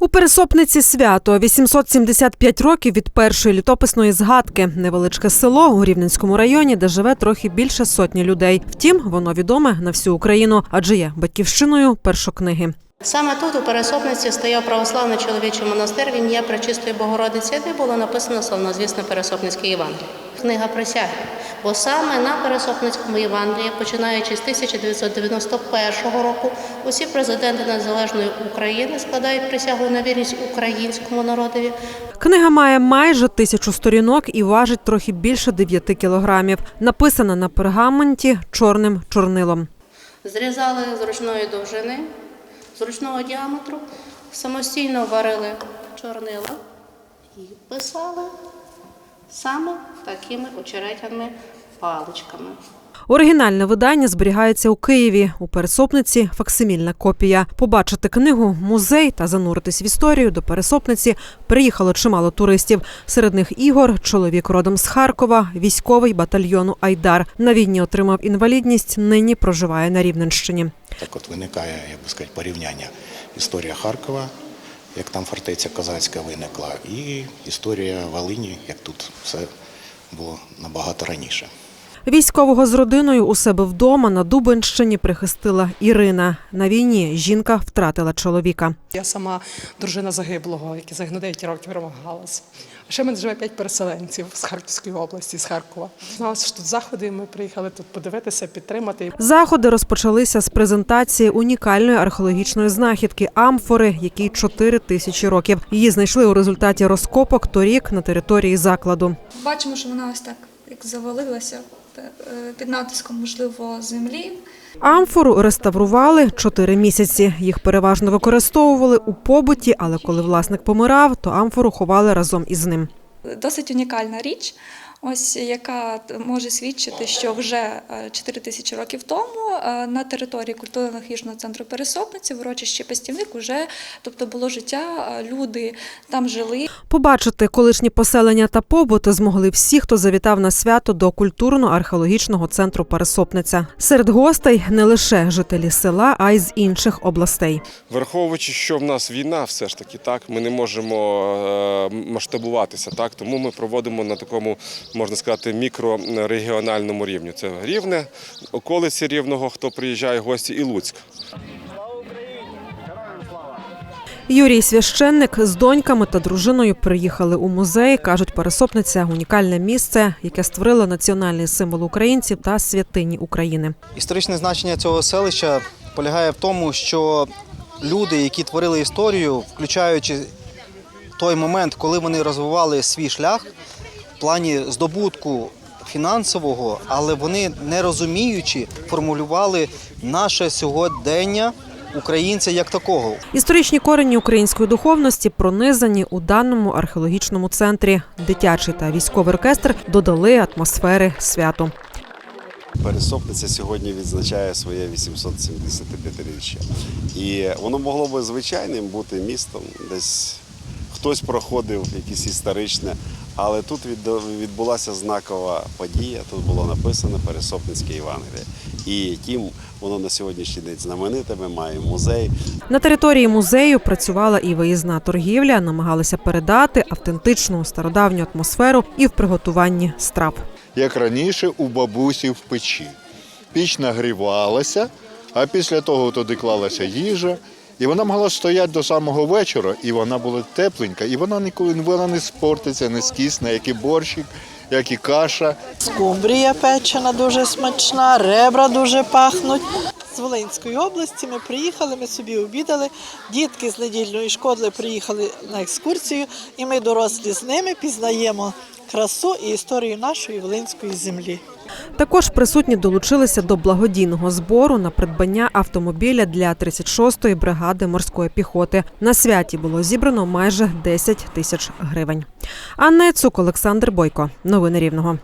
У пересопниці свято 875 років від першої літописної згадки. Невеличке село у Рівненському районі, де живе трохи більше сотні людей. Втім, воно відоме на всю Україну, адже є батьківщиною першокниги. Саме тут, у Пересопниці, стояв православний чоловічий монастир в ім'я Пречистої Богородиці, де було написано славнозвісне Пересопницьке Євангеліє. Книга присяги. Бо саме на Пересопницькому Євангелії, починаючи з 1991 року, усі президенти Незалежної України складають присягу на вірність українському народові. Книга має майже тисячу сторінок і важить трохи більше 9 кілограмів. Написана на пергаменті чорним чорнилом. Зрізали з ручної довжини, з ручного діаметру, самостійно варили чорнила і писали саме такими очеретяними паличками. Оригінальне видання зберігається у Києві. У пересопниці факсимільна копія. Побачити книгу, музей та зануритись в історію до пересопниці приїхало чимало туристів. Серед них Ігор, чоловік родом з Харкова, військовий батальйону Айдар. На війні отримав інвалідність. Нині проживає на Рівненщині. Так от виникає, як би сказати, порівняння історія Харкова, як там фортеця козацька виникла, і історія Волині, як тут все було набагато раніше. Військового з родиною у себе вдома на Дубенщині прихистила Ірина. На війні жінка втратила чоловіка. Я сама дружина загиблого, який загинув 9 років Рома Галас. А ще в мене живе 5 переселенців з Харківської області, з Харкова. Зналося, що тут заходи, і ми приїхали тут подивитися, підтримати. Заходи розпочалися з презентації унікальної археологічної знахідки амфори, якій 4 тисячі років. Її знайшли у результаті розкопок торік на території закладу. Бачимо, що вона ось так як завалилася під натиском, можливо, землі. Амфору реставрували чотири місяці. Їх переважно використовували у побуті, але коли власник помирав, то амфору ховали разом із ним. Досить унікальна річ, ось яка може свідчити, що вже е, 4 тисячі років тому е, на території культурно-хіжного центру Пересопниці, в урочищі Пастівник, уже тобто було життя, е, люди там жили. Побачити колишні поселення та побути змогли всі, хто завітав на свято до культурно-археологічного центру Пересопниця. Серед гостей не лише жителі села, а й з інших областей. Враховуючи, що в нас війна, все ж таки, так ми не можемо е, масштабуватися, так тому ми проводимо на такому, можна сказати, мікрорегіональному рівні. Це рівне, околиці рівного, хто приїжджає гості, і Луцьк. Юрій священник з доньками та дружиною приїхали у музей. кажуть, пересопниця унікальне місце, яке створило національний символ українців та святині України. Історичне значення цього селища полягає в тому, що люди, які творили історію, включаючи той момент, коли вони розвивали свій шлях в плані здобутку фінансового, але вони не розуміючи, формулювали наше сьогодення українця як такого. Історичні корені української духовності пронизані у даному археологічному центрі. Дитячий та військовий оркестр додали атмосфери святу. Пересопниця сьогодні відзначає своє 875-річчя. І воно могло би звичайним бути містом, десь хтось проходив якесь історичне, але тут відбулася знакова подія. Тут було написано Пересопницьке Євангеліє. І тим воно на сьогоднішній день знамените. Ми маємо музей, На території музею працювала і виїзна торгівля, намагалися передати автентичну стародавню атмосферу і в приготуванні страв. як раніше у бабусі в печі. Піч нагрівалася, а після того туди клалася їжа, і вона могла стояти до самого вечора, і вона була тепленька, і вона ніколи вона не спортиться, не скисне, як і борщик, як і каша. Скумбрія печена дуже смачна, ребра дуже пахнуть. З Волинської області ми приїхали, ми собі обідали. Дітки з недільної школи приїхали на екскурсію, і ми дорослі з ними пізнаємо красу і історію нашої волинської землі. Також присутні долучилися до благодійного збору на придбання автомобіля для 36-ї бригади морської піхоти. На святі було зібрано майже 10 тисяч гривень. Анна Цук, Олександр Бойко. Новини Рівного.